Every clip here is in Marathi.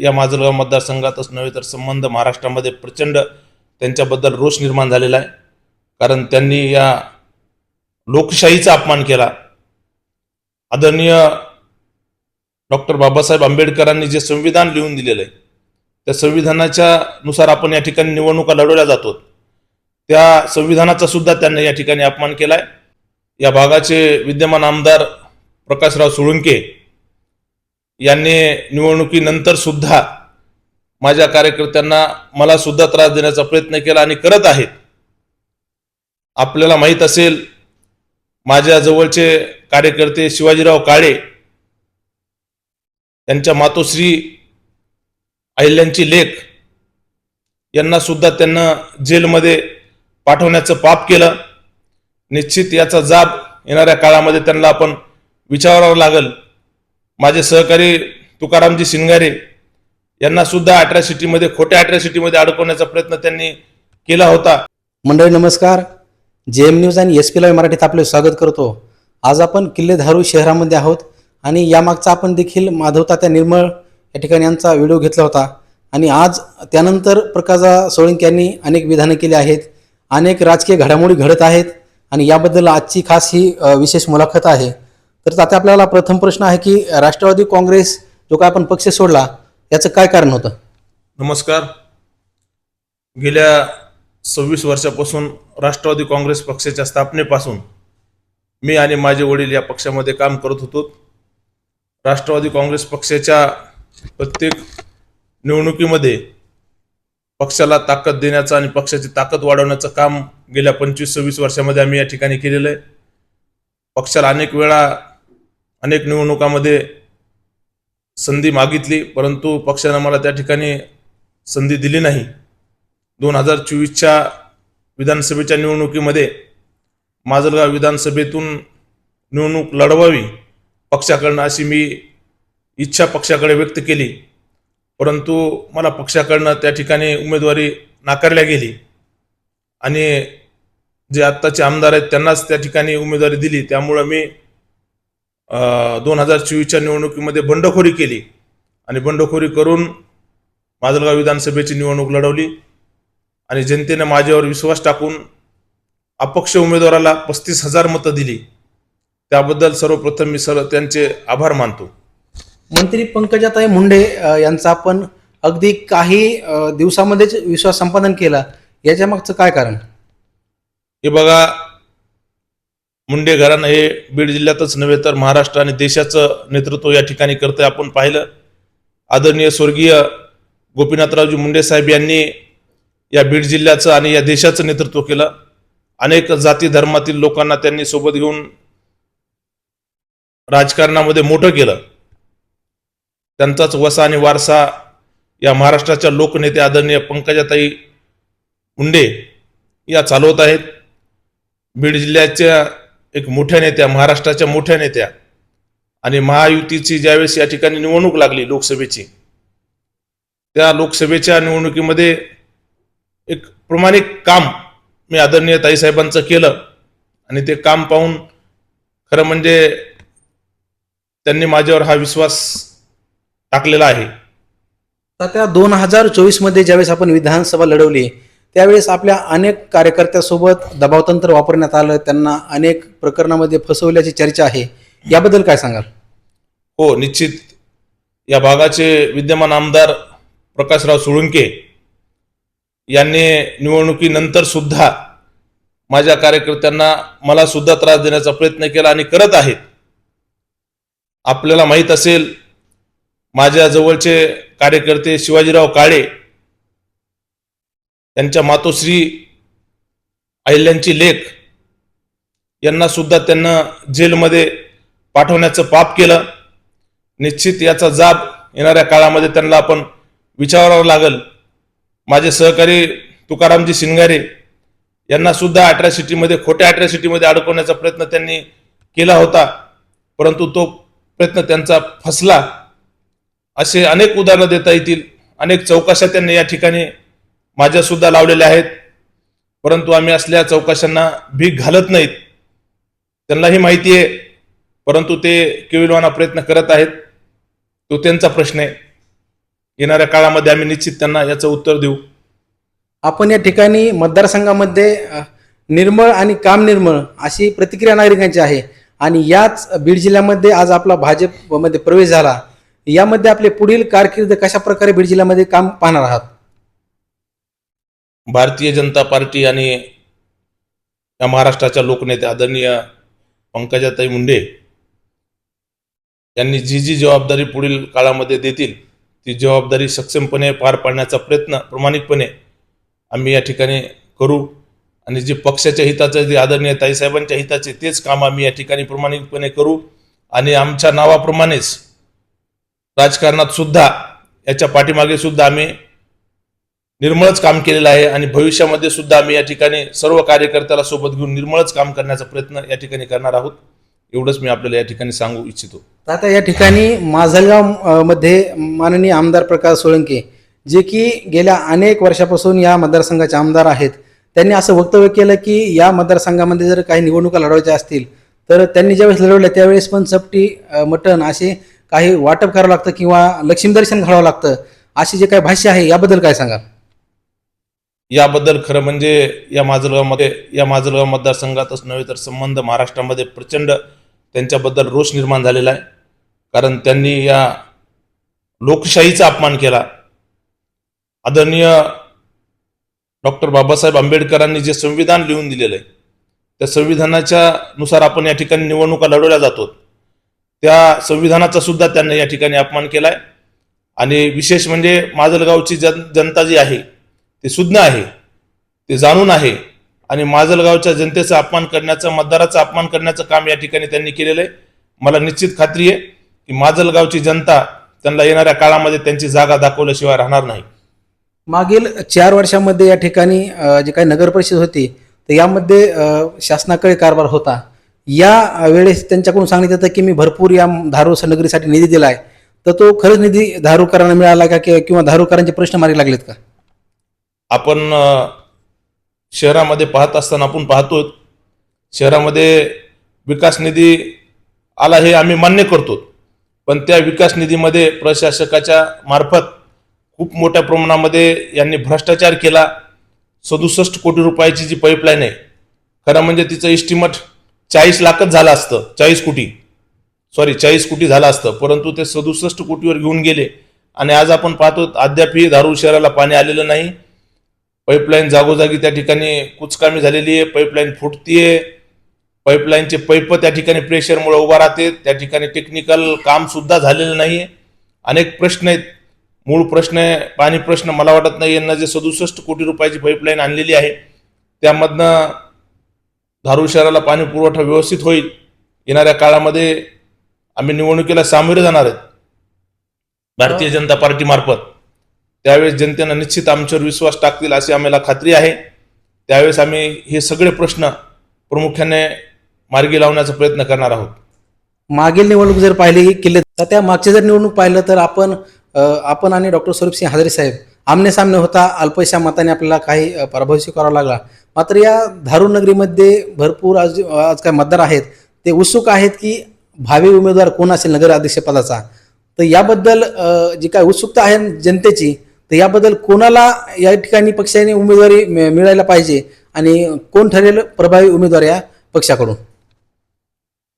या माजलगाव मतदारसंघातच नव्हे तर संबंध महाराष्ट्रामध्ये प्रचंड त्यांच्याबद्दल रोष निर्माण झालेला आहे. कारण त्यांनी या लोकशाहीचा अपमान केला. आदरणीय डॉक्टर बाबासाहेब आंबेडकरांनी जे संविधान लिहून दिलेलं आहे त्या संविधानाच्या नुसार आपण या ठिकाणी निवडणुका लढवल्या जातो. त्या संविधानाचा सुद्धा त्यांनी या ठिकाणी अपमान केलाय. या भागाचे विद्यमान आमदार प्रकाशराव सोळुंके यांनी निवडणुकीनंतर सुद्धा माझ्या कार्यकर्त्यांना मला सुद्धा त्रास देण्याचा प्रयत्न केला आणि करत आहेत. आपल्याला माहीत असेल माझ्या जवळचे कार्यकर्ते शिवाजीराव काळे त्यांच्या मातोश्री अहिल्यांची लेख यांना सुद्धा त्यांना जेलमध्ये पाठवण्याचं पाप केलं. निश्चित याचा जाब येणाऱ्या काळामध्ये त्यांना आपण विचारावं लागल. माझे सहकारी तुकारामजी शिंगारे यांना सुद्धा अट्रॅसिटीमध्ये खोट्या अट्रॅसिटीमध्ये अडकवण्याचा प्रयत्न त्यांनी केला होता. मंडळी नमस्कार. जे एम न्यूज आणि एस पी लाईव्ह मराठीत आपले स्वागत करतो. आज आपण किल्लेधारू शहरामध्ये आहोत आणि यामागचा आपण देखील माधवतात्या निर्मळ या ठिकाणी यांचा व्हिडिओ घेतला होता. आणि आज त्यानंतर प्रकाशा सोळंकी यांनी अनेक विधानं केली आहेत. अनेक राजकीय घडामोडी घडत आहेत आणि याबद्दल आजची खास ही विशेष मुलाखत आहे. तर आता आपल्याला प्रथम प्रश्न आहे की राष्ट्रवादी काँग्रेस जो काय आपण पक्ष सोडला याचं काय कारण होतं? नमस्कार. गेल्या सव्वीस वर्षापासून राष्ट्रवादी काँग्रेस पक्षाच्या स्थापनेपासून मी आणि माझे वडील या पक्षामध्ये काम करत होतो. राष्ट्रवादी काँग्रेस पक्षाच्या प्रत्येक निवडणुकीमध्ये पक्षाला ताकद देण्याचं आणि पक्षाची ताकद वाढवण्याचं काम गेल्या पंचवीस सव्वीस वर्षामध्ये आम्ही या ठिकाणी केलेलं आहे. पक्षाला अनेक वेळा अनेक निवडणुकामध्ये संधी मागितली परंतु पक्षानं मला त्या ठिकाणी संधी दिली नाही. दोन हजार चोवीसच्या विधानसभेच्या निवडणुकीमध्ये माजलगाव विधानसभेतून निवडणूक लढवावी पक्षाकडनं अशी मी इच्छा पक्षाकडे व्यक्त केली. परंतु मला पक्षाकडनं त्या ठिकाणी उमेदवारी नाकारल्या गेली आणि जे आत्ताचे आमदार आहेत त्यांनाच त्या ठिकाणी उमेदवारी दिली. त्यामुळं मी दोन हजार चोवीसच्या निवडणुकीमध्ये बंडखोरी केली. आणि बंडखोरी करून माजलगाव विधानसभेची निवडणूक लढवली. आणि जनतेने माझ्यावर विश्वास टाकून अपक्ष उमेदवाराला पस्तीस हजार मतं दिली. त्याबद्दल सर्वप्रथम मी सर्व त्यांचे आभार मानतो. मंत्री पंकजाताई मुंडे यांचा आपण अगदी काही दिवसामध्येच विश्वास संपादन केला. याच्या मागचं काय कारण? हे बघा मुंडे घराणं हे बीड जिल्ह्यातच नव्हे तर महाराष्ट्र आणि देशाचं नेतृत्व या ठिकाणी करतंय आपण पाहिलं. आदरणीय स्वर्गीय गोपीनाथरावजी मुंडे साहेब यांनी या बीड जिल्ह्याचं आणि या देशाचं नेतृत्व केलं. अनेक जाती धर्मातील लोकांना त्यांनी सोबत घेऊन राजकारणामध्ये मोठं केलं. त्यांचाच वसा आणि वारसा या महाराष्ट्राच्या लोकनेते आदरणीय पंकजाताई मुंडे या चालवत आहेत. बीड जिल्ह्याच्या एक मोठ्या नेत्या महाराष्ट्राच्या मोठ्या नेत्या. आणि महायुतीची ज्यावेळेस या ठिकाणी निवडणूक लागली लोकसभेची त्या लोकसभेच्या निवडणुकीमध्ये एक प्रमाणिक काम मी आदरणीय ताईसाहेबांचं केलं. आणि ते काम पाहून खरं म्हणजे त्यांनी माझ्यावर हा विश्वास टाकलेला आहे. आता त्या दोन हजार चोवीसमध्ये ज्यावेळेस आपण विधानसभा लढवली त्यावेळेस आपल्या अनेक कार्यकर्त्यासोबत दबावतंत्र वापरण्यात आलं त्यांना अनेक प्रकरणामध्ये फसवल्याची चर्चा आहे. याबद्दल काय सांगाल? हो निश्चित. या भागाचे विद्यमान आमदार प्रकाशराव सोळुंके यांनी निवडणुकीनंतर सुद्धा माझ्या कार्यकर्त्यांना मला सुद्धा त्रास देण्याचा प्रयत्न केला आणि करत आहेत. आपल्याला माहीत असेल माझ्या जवळचे कार्यकर्ते शिवाजीराव काळे त्यांच्या मातोश्री अहिल्यांची लेख यांना सुद्धा त्यांना जेलमध्ये पाठवण्याचं पाप केलं. निश्चित याचा जाब येणाऱ्या काळामध्ये त्यांना आपण विचारावं लागल. माझे सहकारी तुकारामजी शिंगारे यांना सुद्धा अट्रॅसिटीमध्ये खोट्या अट्रॅसिटीमध्ये अडकवण्याचा प्रयत्न त्यांनी केला होता. परंतु तो प्रयत्न त्यांचा फसला. असे अनेक उदाहरणं देता येतील. अनेक चौकशा त्यांनी या ठिकाणी माझ्या सुद्धा लावलेल्या आहेत. परंतु आम्ही असल्या चौकशांना भीक घालत नाहीत. त्यांनाही माहिती आहे. परंतु ते केविलवाना प्रयत्न करत आहेत. तो त्यांचा प्रश्न आहे. येणाऱ्या काळामध्ये आम्ही निश्चित त्यांना याचं उत्तर देऊ. आपण या ठिकाणी मतदारसंघामध्ये निर्मळ आणि काम निर्मळ अशी प्रतिक्रिया नागरिकांची आहे. आणि याच बीड जिल्ह्यामध्ये आज आपला भाजपमध्ये प्रवेश झाला. यामध्ये आपले पुढील कारकीर्द कशा प्रकारे बीड जिल्ह्यामध्ये काम पाहणार आहात? भारतीय जनता पार्टी आणि या महाराष्ट्राच्या लोकनेते आदरणीय पंकजाताई मुंडे यांनी जी जी जबाबदारी पुढील काळामध्ये देतील ती जबाबदारी सक्षमपणे पार पाडण्याचा प्रयत्न प्रामाणिकपणे आम्ही या ठिकाणी करू. आणि जे पक्षाच्या हिताचं जे आदरणीय ताईसाहेबांच्या हिताचे तेच काम आम्ही या ठिकाणी प्रामाणिकपणे करू. आणि आमच्या नावाप्रमाणेच राजकारणात सुद्धा याच्या पाठीमागे सुद्धा आम्ही निर्मळच काम केलेलं आहे आणि भविष्यामध्ये सुद्धा आम्ही या ठिकाणी सर्व कार्यकर्त्याला सोबत घेऊन निर्मळच काम करण्याचा प्रयत्न या ठिकाणी करणार आहोत. एवढंच मी आपल्याला या ठिकाणी सांगू इच्छितो. तर आता या ठिकाणी माजलगावमध्ये माननीय आमदार प्रकाश सोळंके जे की गेल्या अनेक वर्षापासून या मतदारसंघाचे आमदार आहेत त्यांनी असं वक्तव्य केलं की या मतदारसंघामध्ये जर काही निवडणुका लढवायच्या असतील तर त्यांनी ज्यावेळेस लढवल्या त्यावेळेस पण चपटी मटण असे काही वाटप करावं लागतं किंवा लक्ष्मीदर्शन घडावं लागतं असे जे काही भाष्य आहे याबद्दल काय सांगाल? याबद्दल खरं म्हणजे या माजलगावमध्ये या माजलगाव मतदारसंघातच नव्हे तर संबंध महाराष्ट्रामध्ये प्रचंड त्यांच्याबद्दल रोष निर्माण झालेला आहे. कारण त्यांनी या लोकशाहीचा अपमान केला. आदरणीय डॉक्टर बाबासाहेब आंबेडकरांनी जे संविधान लिहून दिलेलं आहे त्या संविधानाच्या नुसार आपण या ठिकाणी निवडणुका लढवल्या जातो त्या संविधानाचा सुद्धा त्यांनी या ठिकाणी अपमान केला आहे आणि विशेष म्हणजे माजलगावची जन जनता जी आहे ते सुज्ञ आहे ते जाणून आहे आणि माजलगावच्या जनतेचा अपमान करण्याचं मतदाराचा अपमान करण्याचं काम या ठिकाणी त्यांनी केलेलं आहे. मला निश्चित खात्री आहे की माजलगावची जनता त्यांना येणाऱ्या काळामध्ये त्यांची जागा दाखवल्याशिवाय राहणार नाही. मागील चार वर्षामध्ये या ठिकाणी जे काही नगर परिषद होती तर यामध्ये शासनाकडे कारभार होता. या वेळेस त्यांच्याकडून सांगण्यात येतं की मी भरपूर या धारू नगरीसाठी निधी दिला आहे तर तो खरंच निधी धारूकरांना मिळाला का किंवा धारूकरांचे प्रश्न मार्गी लागलेत का? आपण शहरामध्ये पाहत असताना आपण पाहतो शहरामध्ये विकास निधी आला हे आम्ही मान्य करतो. पण त्या विकास निधीमध्ये प्रशासकाच्या मार्फत खूप मोठ्या प्रमाणामध्ये यांनी भ्रष्टाचार केला. सदुसष्ट कोटी रुपयाची जी पाईपलाईन आहे खरं म्हणजे तिचं इस्टिमेट चाळीस लाखच झालं असतं चाळीस कोटी. सॉरी चाळीस कोटी झालं असतं परंतु ते सदुसष्ट कोटीवर घेऊन गेले. आणि आज आपण पाहतो अद्यापही धारूर शहराला पाणी आलेलं नाही. पाईपलाईन जागोजागी त्या ठिकाणी कुचकामी झालेली आहे पाईपलाईन फुटतीये. पाईपलाईनचे पैप त्या ठिकाणी प्रेशरमुळे उभा राहते त्या ठिकाणी टेक्निकल कामसुद्धा झालेलं नाही आहे अनेक प्रश्न आहेत. मूळ प्रश्न आहे पाणी प्रश्न मला वाटत नाही यांना जे सदुसष्ट कोटी रुपयाची पाईपलाईन आणलेली आहे त्यामधनं धारूर शहराला पाणी पुरवठा व्यवस्थित होईल. येणाऱ्या काळामध्ये आम्ही निवडणुकीला सामोरे जाणार आहेत. भारतीय जनता पार्टीमार्फत त्यावेळेस जनतेनं निश्चित आमच्यावर विश्वास टाकतील अशी आम्हाला खात्री आहे. त्यावेळेस आम्ही हे सगळे प्रश्न प्रामुख्याने मार्गी लावण्याचा प्रयत्न करणार आहोत. मागील निवडणूक जर पाहिली किल्ले तर त्या मागची जर निवडणूक पाहिलं तर आपण आपण आणि डॉक्टर स्वरूपसिंह हाजरे साहेब आमने सामने होता अल्पशा मताने आपल्याला काही पराभव स्वीकारावा लागला. मात्र या धारूर नगरीमध्ये भरपूर आज आज काय मतदार आहेत ते उत्सुक आहेत की भावी उमेदवार कोण असेल नगर अध्यक्षपदाचा तर याबद्दल जी काय उत्सुकता आहे जनतेची तर याबद्दल कोणाला या ठिकाणी पक्षाने उमेदवारी मिळायला पाहिजे आणि कोण ठरेल प्रभावी उमेदवार या पक्षाकडून?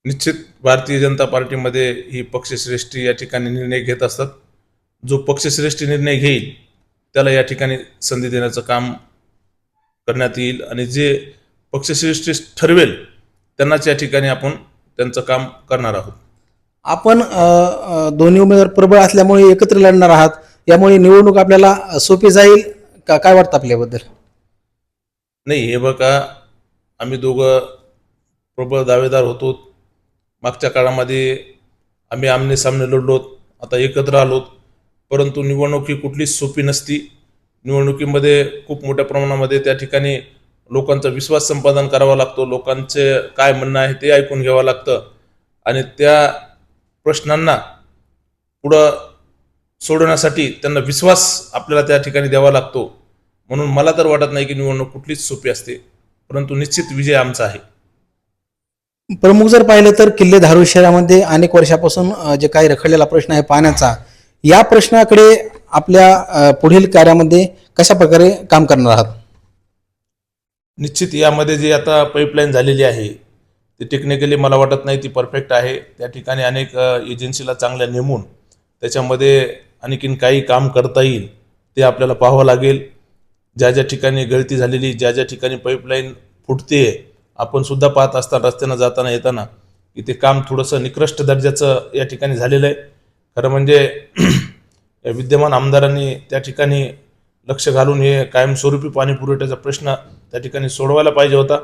निश्चित भारतीय जनता पार्टीमध्ये ही पक्षश्रेष्ठी या ठिकाणी निर्णय घेत असतात. जो पक्षश्रेष्ठी निर्णय घेईल त्याला या ठिकाणी संधी देण्याचं काम करण्यात येईल आणि जे पक्षश्रेष्ठी ठरवेल त्यांनाच या ठिकाणी आपण त्यांचं काम करणार आहोत. आपण दोन्ही उमेदवार प्रबळ असल्यामुळे एकत्र लढणार आहात. यामुळे निवडणूक आपल्याला सोपी जाईल का? काय वाटतं आपल्याबद्दल? नाही हे बघा आम्ही दोघं प्रबळ दावेदार होतो. मागच्या काळामध्ये आम्ही आमने सामने लढलोत आता एकत्र आलोत. परंतु निवडणूक ही कुठलीच सोपी नसती. निवडणुकीमध्ये खूप मोठ्या प्रमाणामध्ये त्या ठिकाणी लोकांचा विश्वास संपादन करावा लागतो. लोकांचे काय म्हणणं आहे ते ऐकून घ्यावं लागतं. आणि त्या प्रश्नांना पुढं सोडवण्यासाठी त्यांना विश्वास आपल्याला त्या ठिकाणी द्यावा लागतो. म्हणून मला तर वाटत नाही की निवडणूक कुठलीच सोपी असते परंतु निश्चित विजय आमचा आहे. प्रमुख जर पाहिलं तर किल्ले धारूर शहरामध्ये अनेक वर्षापासून जे काही रखडलेला प्रश्न आहे पाण्याचा या प्रश्नाकडे आपल्या पुढील कार्यामध्ये कशा प्रकारे काम करणार आहात? निश्चित यामध्ये जी आता पाईपलाईन झालेली आहे ती टेक्निकली मला वाटत नाही ती परफेक्ट आहे. त्या ठिकाणी अनेक एजन्सीला चांगल्या नेमून त्याच्यामध्ये आणखीन काही काम करता येईल ते आपल्याला पाहावं लागेल. ज्या ज्या ठिकाणी गळती झालेली ज्या ज्या ठिकाणी पाईपलाईन फुटते आपण सुद्धा पाहत असताना रस्त्यानं जाताना येताना की ते काम थोडंसं निकृष्ट दर्जाचं या ठिकाणी झालेलं आहे. खरं म्हणजे विद्यमान आमदारांनी त्या ठिकाणी लक्ष घालून हे कायमस्वरूपी पाणी पुरवठ्याचा प्रश्न त्या ठिकाणी सोडवायला पाहिजे होता.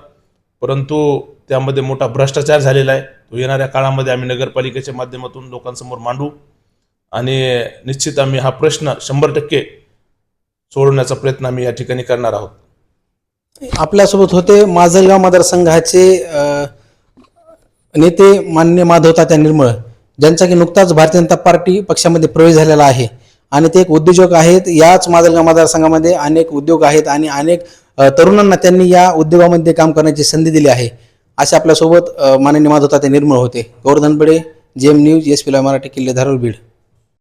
परंतु त्यामध्ये मोठा भ्रष्टाचार झालेला आहे. तो येणाऱ्या काळामध्ये आम्ही नगरपालिकेच्या माध्यमातून लोकांसमोर मांडू. आणि निश्चित आम्ही हा प्रश्न शंभर टक्के सोडवण्याचा प्रयत्न आम्ही या ठिकाणी करणार आहोत. आपल्यासोबत होते माजलगाव मतदारसंघाचे नेते मान्य माधव तात्या निर्मळ ज्यांचा की नुकताच भारतीय जनता पार्टी पक्षामध्ये प्रवेश झालेला आहे. आणि ते एक उद्योजक आहेत. याच माजलगाव मतदारसंघामध्ये अनेक उद्योग आहेत आणि अनेक तरुणांना त्यांनी या उद्योगामध्ये काम करण्याची संधी दिली आहे. असे आपल्यासोबत माननीय माधव तात्या निर्मळ होते. Gaurdhan Bade JM news S P Marathi Kille Dharur Beed.